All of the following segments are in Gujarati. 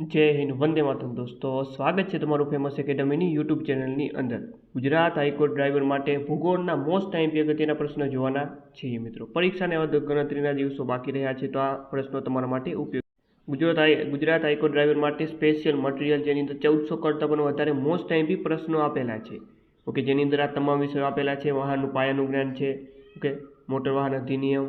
જય હિન્દ, વંદે માતરમ દોસ્તો. સ્વાગત છે તમારું ફેમસ એકેડમીની યુટ્યુબ ચેનલની અંદર. ગુજરાત હાઈકોર્ટ ડ્રાઈવર માટે ભૂગોળના મોસ્ટ ટાઈમ અગત્યના પ્રશ્નો જોવાના છીએ મિત્રો. પરીક્ષાને હવે ગણતરીના દિવસો બાકી રહ્યા છે તો આ પ્રશ્નો તમારા માટે ઉપયોગ Gujarat high, Gujarat high court driver માટે સ્પેશિયલ મટીરિયલ જેની અંદર ચૌદસો કરતાં પણ વધારે મોસ્ટ ટાઈમ બી પ્રશ્નો આપેલા છે. ઓકે, જેની અંદર આ તમામ વિષયો આપેલા છે. વાહનનું પાયાનું જ્ઞાન છે. ઓકે, મોટર વાહન અધિનિયમ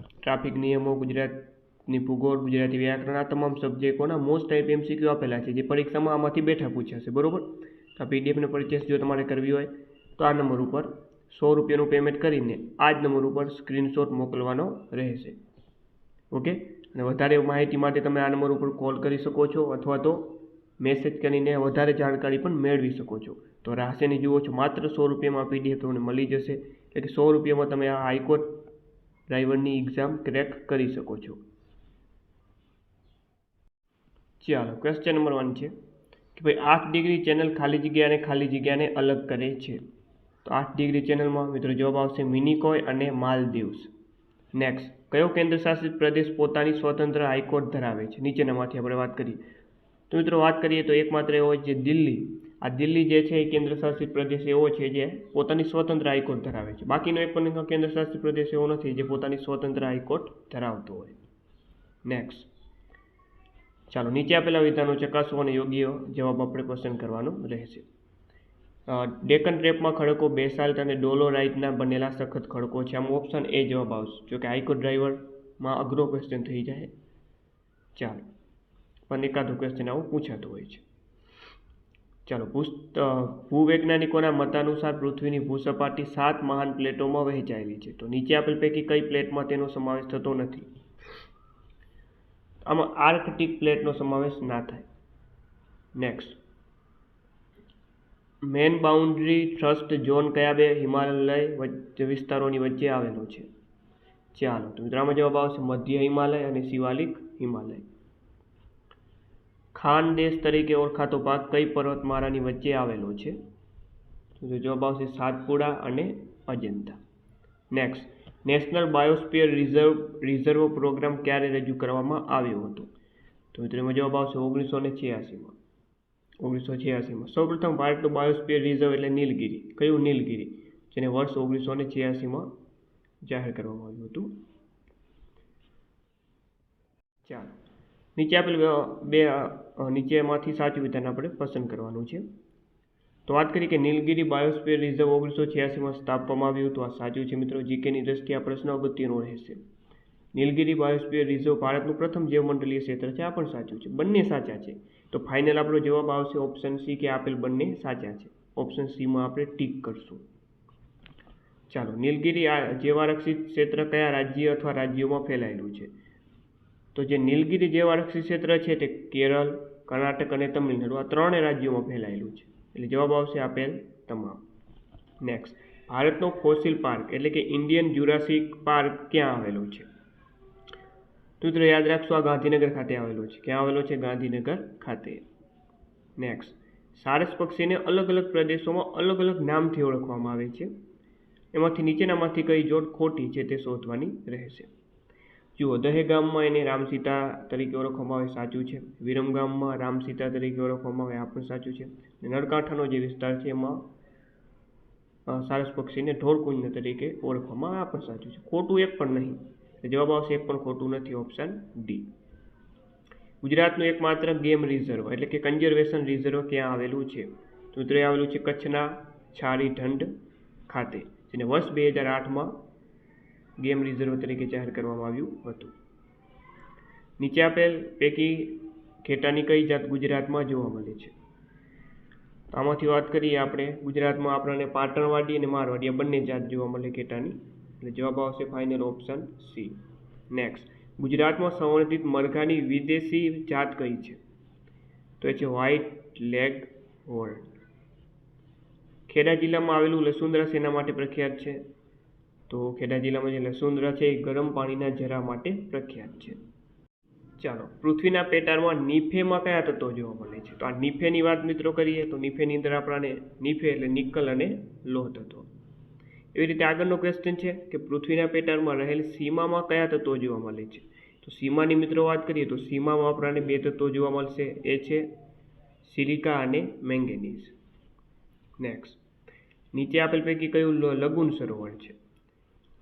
ટ્રાફિક નિયમો ગુજરાતની ભૂગોળ ગુજરાતી વ્યાકરણ આ તમામ સબ્જેક્ટોના મોસ્ટ ટાઈપ એમસીક્યુ આપેલા છે, જે પરીક્ષામાં આમાંથી બેઠા પૂછાશે બરાબર? તો આ પીડીએફને પરચેસ જો તમારે કરવી હોય, તો આ નંબર ઉપર સો રૂપિયાનું પેમેન્ટ કરીને આ જ નંબર ઉપર સ્ક્રીનશોટ મોકલવાનો રહેશે. ઓકે? અને વધારે માહિતી માટે તમે આ નંબર ઉપર કોલ કરી શકો છો, અથવા તો મેસેજ કરીને વધારે જાણકારી પણ મેળવી શકો છો. તો રાશિની જુઓ છો, માત્ર સો રૂપિયામાં પીડીએફ તમને મળી જશે. એટલે કે સો રૂપિયામાં તમે આ હાઈકોર્ટ ડ્રાઈવરની એક્ઝામ ક્રેક કરી શકો છો. ચાલો ક્વેશ્ચન નંબર વન છે કે ભાઈ આઠ ડિગ્રી ચેનલ ખાલી જગ્યાને ખાલી જગ્યાને અલગ કરે છે. તો આઠ ડિગ્રી ચેનલમાં મિત્રો જવાબ આવશે મિનિકોય અને માલદીવ્સ. નેક્સ્ટ કયો કેન્દ્ર શાસિત પ્રદેશ પોતાની સ્વતંત્ર હાઈકોર્ટ ધરાવે છે? નીચેનામાંથી આપણે વાત કરીએ. તો મિત્રો વાત કરીએ તો એકમાત્ર એવો છે દિલ્હી. આ દિલ્હી જે છે એ કેન્દ્ર શાસિત પ્રદેશ એવો છે જે પોતાની સ્વતંત્ર હાઈકોર્ટ ધરાવે છે. બાકીનો એક પણ કેન્દ્ર શાસિત પ્રદેશ એવો નથી જે પોતાની સ્વતંત્ર હાઈકોર્ટ ધરાવતો હોય. નેક્સ્ટ ચાલો, નીચે આપેલા વિધાનો ચકાસો અને યોગ્ય જવાબ આપણે પસંદ કરવાનો રહેશે. ડેકન ટ્રેપમાં ખડકો બેસાલ્ટ અને ડોલોરાઇટના બનેલા સખત ખડકો છે. આમ ઓપ્શન એ જવાબ આવશે. જો કે હાઈકોર્ટ ડ્રાઈવરમાં અઘરો ક્વેશ્ચન થઈ જાય. ચાલો, પણ એકાદું ક્વેશ્ચન આવું પૂછાતું હોય છે. ચાલો પુસ્ત ભૂવૈજ્ઞાનિકોના મતાનુસાર પૃથ્વીની ભૂસપાટી સાત મહાન પ્લેટોમાં વહેંચાયેલી છે. તો નીચે આપેલ પૈકી કઈ પ્લેટમાં તેનો સમાવેશ થતો નથી? આમાં આર્કટિક પ્લેટનો સમાવેશ ના થાય. Next main boundary thrust zone કયા બે હિમાલય વિસ્તારોની વચ્ચે આવેલો છે? ચાલો, તો મિત્રામાં જવાબ આવશે મધ્ય હિમાલય અને શિવાલિક હિમાલય. ખાન દેશ તરીકે ઓળખાતો ભાગ કઈ પર્વતમાળાની વચ્ચે આવેલો છે? તો જવાબ આવશે સાતપુડા અને Ajanta. Next national biosphere reserve reserve programme ક્યારે રજૂ કરવામાં આવ્યો હતો? તો મિત્રો એમાં જવાબ આવશે ઓગણીસો ને છ્યાસીમાં. ઓગણીસો છ્યાસીમાં. સૌપ્રથમ ભારતનું બાયોસ્ફિયર રિઝર્વ એટલે નીલગિરી. કયું નીલગિરી? જેને વર્ષ ઓગણીસો ને છ્યાસીમાં જાહેર કરવામાં આવ્યું હતું. ચાલો. નીચે આપેલ બે નીચેમાંથી સાચું વિધાન આપણે પસંદ કરવાનું છે. તો વાત કરીએ કે નીલગિરી બાયોસ્ફિયર રિઝર્વ ઓગણીસો છ્યાસીમાં સ્થાપવામાં આવ્યું હતું. આ સાચું છે મિત્રો? જીકેની દ્રષ્ટિએ આ પ્રશ્ન અગત્યનો રહેશે. નીલગિરી બાયોસ્ફિયર રિઝર્વ ભારતનું પ્રથમ જૈવમંડલીય ક્ષેત્ર છે. આ પણ સાચું છે. બંને સાચા છે. તો ફાઇનલ આપણો જવાબ આવશે ઓપ્શન સી કે આપેલ બંને સાચા છે. ઓપ્શન સીમાં આપણે ટીક કરશું. ચાલો, નીલગિરી આ જેવારક્ષિત ક્ષેત્ર કયા રાજ્ય અથવા રાજ્યોમાં ફેલાયેલું છે? તો જે નીલગિરી જેવારક્ષિત ક્ષેત્ર છે તે કેરળ, કર્ણાટક અને તમિલનાડુ. આ ત્રણે રાજ્યોમાં ફેલાયેલું છે. એટલે જવાબ આવશે આપેલ તમામ. નેક્સ્ટ ભારતનો ફોસિલ પાર્ક, એટલે કે ઇન્ડિયન જ્યુરાસિક પાર્ક ક્યાં આવેલો છે? તો યાદ રાખશો, આ ગાંધીનગર ખાતે આવેલો છે. ક્યાં આવેલો છે? ગાંધીનગર ખાતે. નેક્સ્ટ સારસ પક્ષીને અલગ અલગ પ્રદેશોમાં અલગ અલગ નામથી ઓળખવામાં આવે છે. એમાંથી નીચેનામાંથી કઈ જોડ ખોટી છે તે શોધવાની રહેશે. જુઓ, દહેગામમાં એને રામસીતા તરીકે ઓળખવામાં આવે, સાચું છે. વિરમગામમાં રામસીતા તરીકે ઓળખવામાં આવે, આ પણ સાચું છે. નળકાંઠાનો જે વિસ્તાર છે, એમાં સારસ પક્ષીને ઢોરકુંજ તરીકે ઓળખવામાં આવે, આ પણ સાચું છે. ખોટું એક પણ નહીં. જવાબ આવશે, એક પણ ખોટું નથી, ઓપ્શન ડી. ગુજરાતનું એકમાત્ર ગેમ રિઝર્વ, એટલે કે કન્ઝર્વેશન રિઝર્વ ક્યાં આવેલું છે? તો મિત્રો આવેલું છે કચ્છના છારી ઢંઢ ખાતે, જેને વર્ષ બે હજાર આઠમાં ગેમ રિઝર્વ તરીકે જાહેર કરવામાં આવ્યું હતું. નીચે આપેલ પૈકી ખેટાની કઈ જાત ગુજરાતમાં જોવા મળે છે? આમાંથી વાત કરીએ આપણે. ગુજરાતમાં આપણને પાટણવાડી અને મારવાડી આ બંને જાત જોવા મળે ખેટાની એટલે જવાબ આવશે ફાઇનલ ઓપ્શન સી નેક્સ્ટ ગુજરાતમાં સંવર્ધિત મરઘાની વિદેશી જાત કઈ છે? તો એ છે વ્હાઇટ લેગ હોર્ન ખેડા જિલ્લામાં આવેલું લસુંદરા સેના માટે પ્રખ્યાત છે. તો ખેડા જિલ્લામાં જે લસુંદરા છે એ ગરમ પાણીના જરા માટે પ્રખ્યાત છે. ચાલો, પૃથ્વીના પેટાળમાં નીફેમાં કયા તત્વો જોવા મળે છે? તો આ નીફેની વાત મિત્રો કરીએ, તો નીફેની અંદર આપણાને નીફે એટલે નિકલ અને લોહ તત્વો. એવી રીતે આગળનો ક્વેશ્ચન છે કે પૃથ્વીના પેટાળમાં રહેલ સીમામાં કયા તત્વો જોવા મળે છે? તો સીમાની મિત્રો વાત કરીએ, તો સીમામાં આપણને બે તત્વો જોવા મળશે. એ છે સિલિકા અને મેંગેનીઝ. નેક્સ્ટ નીચે આપેલ પૈકી કયું લગુન સરોવર છે?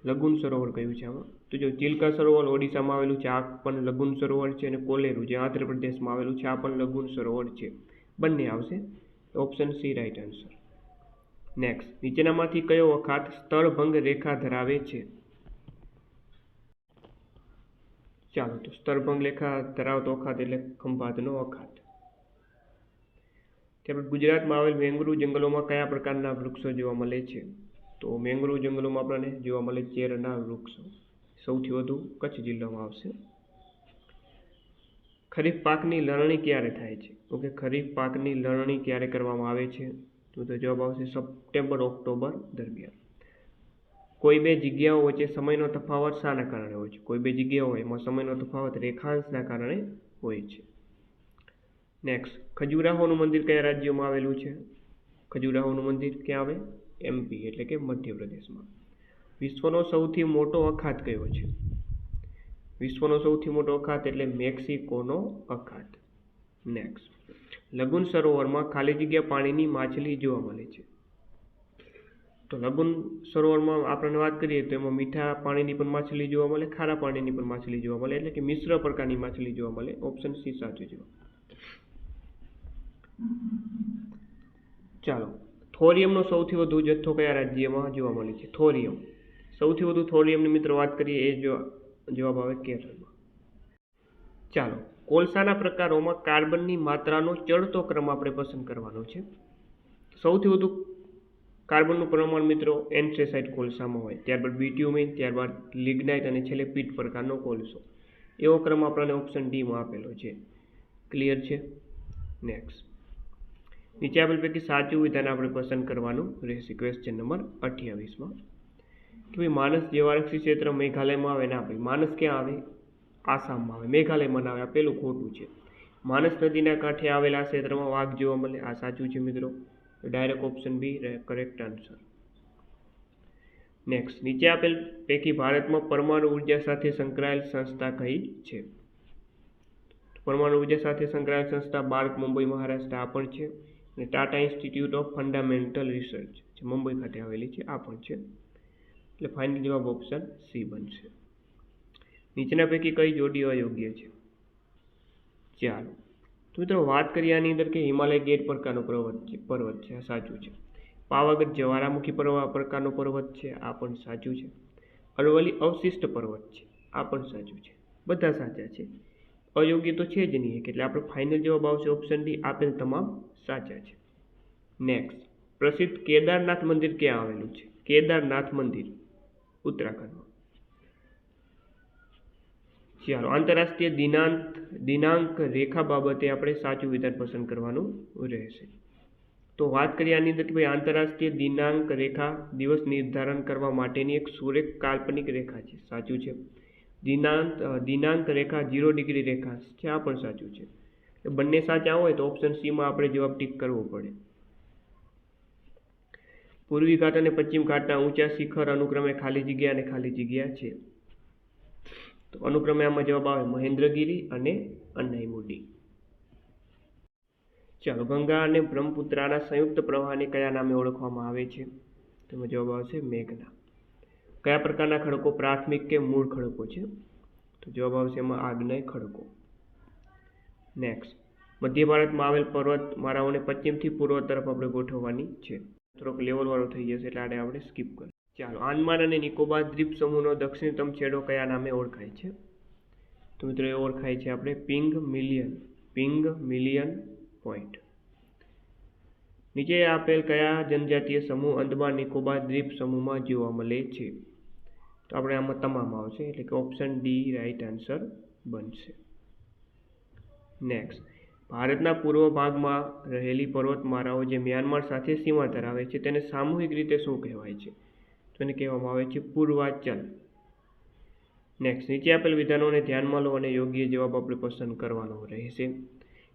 લગુન સરોવર કયું છે આમાં. તો જો ચિલ્કા સરોવર ઓડિશામાં આવેલું છે, આ પણ લગુન સરોવર છે અને કોલેરું, જે આંધ્રપ્રદેશમાં આવેલું છે, આ પણ લગુન સરોવર છે. બંને આવશે? Option C right answer next નીચેનામાંથી કયો અખાત સ્થળભંગ રેખા ધરાવે છે? ચાલો, તો સ્તરભંગ રેખા ધરાવતો અખાત એટલે ખંભાતનો અખાત ત્યારબાદ ગુજરાતમાં આવેલ મેંગ્રુવ જંગલોમાં કયા પ્રકારના વૃક્ષો જોવા મળે છે? તો મેંગ્રુવ જંગલોમાં આપણને જોવા મળે ચેરના વૃક્ષો. સૌથી વધુ કચ્છ જિલ્લામાં આવશે. ખરીફ પાકની લણણી ક્યારે થાય છે? ઓકે, ખરીફ પાકની લણણી ક્યારે કરવામાં આવે છે? તો તો જવાબ આવશે સપ્ટેમ્બર, ઓક્ટોબર દરમિયાન. કોઈ બે જગ્યાઓ વચ્ચે સમયનો તફાવત શાના કારણે હોય છે? કોઈ બે જગ્યાઓ હોય એમાં સમયનો તફાવત રેખાંશના કારણે હોય છે. નેક્સ્ટ ખજુરાહોનું મંદિર કયા રાજ્યોમાં આવેલું છે? ખજુરાહોનું મંદિર ક્યાં આવે? એમપી એટલે કે મધ્યપ્રદેશમાં. વિશ્વનો સૌથી મોટો અખાત કયો છે? વિશ્વનો સૌથી મોટો અખાત એટલે મેક્સિકોનો અખાત. નેક્સ્ટ લગુન સરોવરમાં ખાલી જગ્યા પાણીની માછલી જોવા મળે છે. તો લગુન સરોવરમાં આપણને વાત કરીએ તો એમાં મીઠા પાણીની પણ માછલી જોવા મળે, ખારા પાણીની પણ માછલી જોવા મળે, એટલે કે મિશ્ર પ્રકારની માછલી જોવા મળે. ઓપ્શન સી સાચું જવાબ. ચાલો. થોરિયમનો સૌથી વધુ જથ્થો કયા રાજ્યમાં જોવા મળે છે? થોરિયમ. સૌથી વધુ થોરિયમની મિત્રો વાત કરીએ એ જો જવાબ આવે કેરળમાં. ચાલો, કોલસાના પ્રકારોમાં કાર્બનની માત્રાનો ચડતો ક્રમ આપણે પસંદ કરવાનો છે. સૌથી વધુ કાર્બનનું પ્રમાણ મિત્રો એન્થ્રેસાઇટ કોલસામાં હોય, ત્યારબાદ બીટ્યુમિન, ત્યારબાદ લિગ્નાઇટ અને છેલ્લે પીટ પ્રકારનો કોલસો. એવો ક્રમ આપણને ઓપ્શન ડીમાં આપેલો છે. ક્લિયર છે? નેક્સ્ટ. નીચે આપેલ પૈકી સાચું વિધાન આપણે પસંદ કરવાનું રહેશે. ક્વેશ્ચન નંબર અઠ્યાવીસમાં કે ભાઈ, માનસ જેવારક્ષી ક્ષેત્ર મેઘાલયમાં આવે. ના ભાઈ, માનસ ક્યાં આવે? આસામમાં આવે. મેઘાલયમાં ના આવે. આ પેલું ખોટું છે. માનસ નદીના કાંઠે આવેલા ક્ષેત્રમાં વાઘ જોવા મળે. આ સાચું છે મિત્રો? Direct option B correct answer next નીચે આપેલ પૈકી ભારતમાં પરમાણુ ઊર્જા સાથે સંકળાયેલ સંસ્થા કઈ છે? પરમાણુ ઊર્જા સાથે સંકળાયેલ સંસ્થા બાર્ક મુંબઈ, મહારાષ્ટ્ર, આ પણ છે. અને Tata institute of fundamental research જે મુંબઈ ખાતે આવેલી છે, આ પણ છે. એટલે ફાઇનલ જવાબ ઓપ્શન સી બનશે. નીચેના પૈકી કઈ જોડી અયોગ્ય છે? ચાલો. તો મિત્રો, વાત કરીએ આની અંદર કે હિમાલય ગેટ પ્રકારનો પર્વત છે પર્વત છે, આ સાચું છે. પાવાગઢ જ્વાળામુખી પર્વ પ્રકારનો પર્વત છે, આ પણ સાચું છે. અરવલ્લી અવશિષ્ટ પર્વત છે, આ પણ સાચું છે. બધા સાચા છે. અયોગ્ય તો છે જ નહીં એટલે આપણે ફાઇનલ જવાબ આવશે ઓપ્શન ડી આપેલ તમામ સાચા છે. નેક્સ્ટ પ્રસિદ્ધ કેદારનાથ મંદિર ક્યાં આવેલું છે? કેદારનાથ મંદિર, ઉત્તરાખંડમાં. ચાલો, આંતરરાષ્ટ્રીય દિનાંક દિનાંક રેખા બાબતે આપણે સાચું વિધાન પસંદ કરવાનું રહેશે. તો વાત કરીએ આની અંદર કે ભાઈ આંતરરાષ્ટ્રીય દિનાંક રેખા દિવસ નિર્ધારણ કરવા માટેની એક સુરેખ કાલ્પનિક રેખા છે. સાચું છે? દિનાંક દિનાંક રેખા જીરો ડિગ્રી રેખા છે. આ પણ સાચું છે. બંને સાચા હોય તો ઓપ્શન સીમાં આપણે જવાબ ટીક કરવો પડે. પૂર્વી ઘાટ અને પશ્ચિમ ઘાટના ઊંચા શિખર અનુક્રમે ખાલી જગ્યા અને ખાલી જગ્યા છે. તો અનુક્રમે આમાં જવાબ આવે મહેન્દ્રગીરી અને અન્નાઈમુડી. ચાલો, ગંગા અને બ્રહ્મપુત્રાના સંયુક્ત પ્રવાહને કયા નામે ઓળખવામાં આવે છે? તેમાં જવાબ આવશે મેઘના. કયા પ્રકારના ખડકો પ્રાથમિક કે મૂળ ખડકો છે? તો જવાબ આવશે એમાં આગ્નેય ખડકો. નેક્સ્ટ મધ્ય ભારતમાં આવેલ પર્વત મારાઓને પશ્ચિમથી પૂર્વ તરફ આપણે ગોઠવવાની છે. થોડોક લેવલવાળો થઈ જશે એટલે આને આપણે સ્કીપ કરીએ. ચાલો આંદમાન અને નિકોબાર દ્વીપ સમૂહનો દક્ષિણતમ છેડો કયા નામે ઓળખાય છે? તો મિત્રો, એ ઓળખાય છે આપણે ping million ping million point નીચે આપેલ કયા જનજાતીય સમૂહ અંદમાન નિકોબાર દ્વીપ સમૂહમાં જોવા મળે છે? તો આપણે આમાં તમામ આવશે, એટલે કે ઓપ્શન ડી રાઈટ આન્સર બનશે. નેક્સ્ટ ભારતના પૂર્વ ભાગમાં રહેલી પર્વતમાળાઓ જે મ્યાનમાર સાથે સીમા ધરાવે છે, તેને સામૂહિક રીતે શું કહેવાય છે? તો એને કહેવામાં આવે છે પૂર્વાચલ. નેક્સ્ટ નીચે આપેલ વિધાનોને ધ્યાનમાં લો અને યોગ્ય જવાબ આપણે પસંદ કરવાનો રહેશે.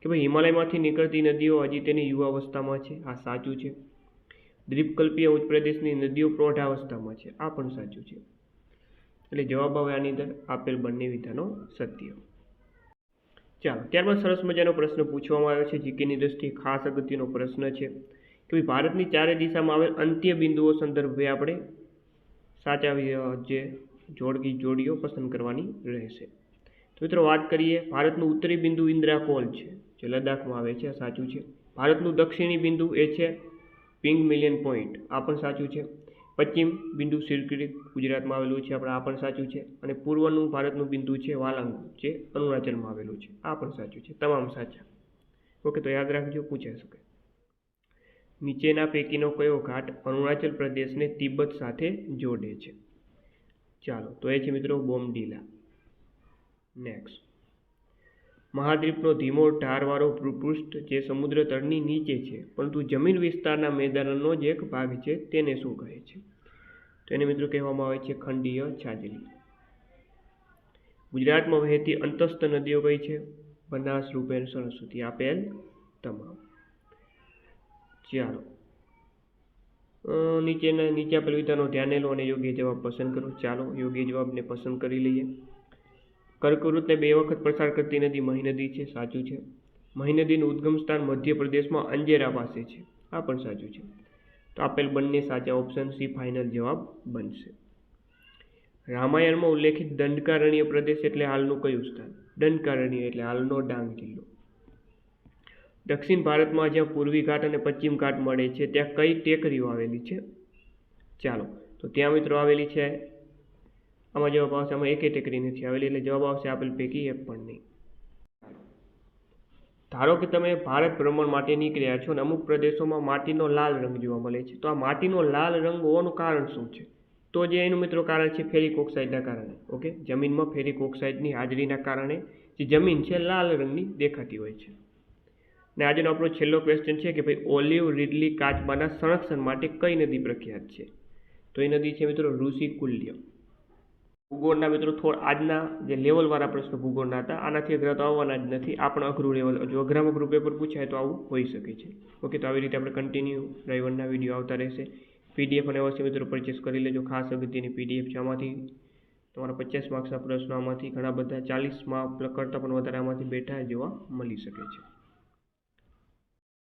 કે ભાઈ, હિમાલયમાંથી નીકળતી નદીઓ હજી તેની યુવાવસ્થામાં છે? આ સાચું છે. દ્વીપકલ્પીય ઉચ્ચ પ્રદેશની નદીઓ પ્રૌઢાવસ્થામાં છે. આ પણ સાચું છે. એટલે જવાબ આવે આની અંદર આપેલ બંને વિધાનો સત્ય. ચાલો, ત્યારબાદ સરસ મજાનો પ્રશ્ન પૂછવામાં આવ્યો છે. જીકેની દ્રષ્ટિએ ખાસ અગત્યનો પ્રશ્ન છે કે ભાઈ, ભારતની ચારે દિશામાં આવેલ અંત્ય બિંદુઓ સંદર્ભે આપણે સાચા જે જોડકી જોડીઓ પસંદ કરવાની રહેશે. તો મિત્રો, વાત કરીએ, ભારતનું ઉત્તરી બિંદુ ઇન્દ્રા કોલ છે, જે લદ્દાખમાં આવે છે સાચું છે. ભારતનું દક્ષિણી બિંદુ એ છે પિંગ મિલિયન પોઈન્ટ, આ પણ સાચું છે. પશ્ચિમ બિંદુ સિરક્રિક ગુજરાતમાં આવેલું છે, આપણે આ પણ સાચું છે. અને પૂર્વનું ભારતનું બિંદુ છે, વાલંગ જે અરુણાચલમાં આવેલું છે. આ પણ સાચું છે, તમામ સાચા. ઓકે, તો યાદ રાખજો, પૂછાઈ શકે. નીચેના પૈકીનો કયો ઘાટ અરુણાચલ પ્રદેશને તિબ્બત સાથે જોડે છે? ચાલો, તો એ છે મિત્રો બોમડીલા. નેક્સ્ટ મહાદ્વીપનો ધીમો ઢારવાળો ભૂપૃષ્ઠ જે સમુદ્ર તળની નીચે છે, પરંતુ જમીન વિસ્તારના મેદાનનો જ એક ભાગ છે, તેને શું કહે છે? તો એને મિત્રો કહેવામાં આવે છે ખંડીય છાજલી. ગુજરાતમાં વહેતી અંતસ્થ નદીઓ કઈ છે? બનાસ રૂપેણ સરસ્વતી, આપેલ, તમામ. ચાલો. નીચેના, નીચે આપેલ વિધાનો ધ્યાને લો અને યોગ્ય જવાબ પસંદ કરો. ચાલો, યોગ્ય જવાબને પસંદ કરી લઈએ. કર્કવૃતને બે વખત પસાર કરતી નદી મહી નદી છે, સાચું છે? મહી નદીનું ઉદ્ગમ સ્થાન મધ્યપ્રદેશમાં અંજેરા પાસે છે. આ પણ સાચું છે. તો આપેલ બંને સાચા ઓપ્શન સી ફાઇનલ જવાબ બનશે. રામાયણમાં ઉલ્લેખિત દંડકારણ્ય પ્રદેશ એટલે હાલનું કયું સ્થાન? દંડકારણ્ય એટલે હાલનો ડાંગ જિલ્લો દક્ષિણ ભારતમાં જ્યાં પૂર્વી ઘાટ અને પશ્ચિમ ઘાટ મળે છે, ત્યાં કઈ ટેકરીઓ આવેલી છે? ચાલો, તો ત્યાં મિત્રો આવેલી છે આમાં જવાબ આવશે, આમાં એકે ટેકરી નથી આવેલી, એટલે જવાબ આવશે આપેલ પૈકી એક પણ નહીં. ધારો કે તમે ભારત ભ્રમણ માટે નીકળ્યા છો અને અમુક પ્રદેશોમાં માટીનો લાલ રંગ જોવા મળે છે, તો આ માટીનો લાલ રંગ હોવાનું કારણ શું છે? તો જે એનું મિત્રો કારણ છે ફેરિક ઓક્સાઇડના કારણે, ઓકે? જમીનમાં ફેરિક ઓક્સાઇડની હાજરીના કારણે જે જમીન છે લાલ રંગની દેખાતી હોય છે. ને આજનો આપણો છેલ્લો ક્વેશ્ચન છે કે ભાઈ ઓલિવ રીડલી કાચબાના સંરક્ષણ માટે કઈ નદી પ્રખ્યાત છે? તો એ નદી છે મિત્રો ઋષિ કુલ્ય ભૂગોળના મિત્રો થોડા આજના જે લેવલવાળા પ્રશ્નો ભૂગોળના હતા, આનાથી અઘરા તો આવવાના જ નથી. આ પણ અઘરું લેવલ જો અઘરામાં અઘરું પેપર પૂછાય તો આવું હોઈ શકે છે. ઓકે તો આવી રીતે આપણે કન્ટિન્યુ ડ્રાઈવરના વીડિયો આવતા રહેશે. પીડીએફ અને અવશ્ય મિત્રો પરચેસ કરી લેજો. ખાસ અગત્યની પીડીએફ છે આમાંથી. તમારા પચાસ માર્ક્સના પ્રશ્નો આમાંથી ઘણા બધા ચાલીસ માર્ક કરતાં પણ વધારે આમાંથી બેઠા જોવા મળી શકે છે.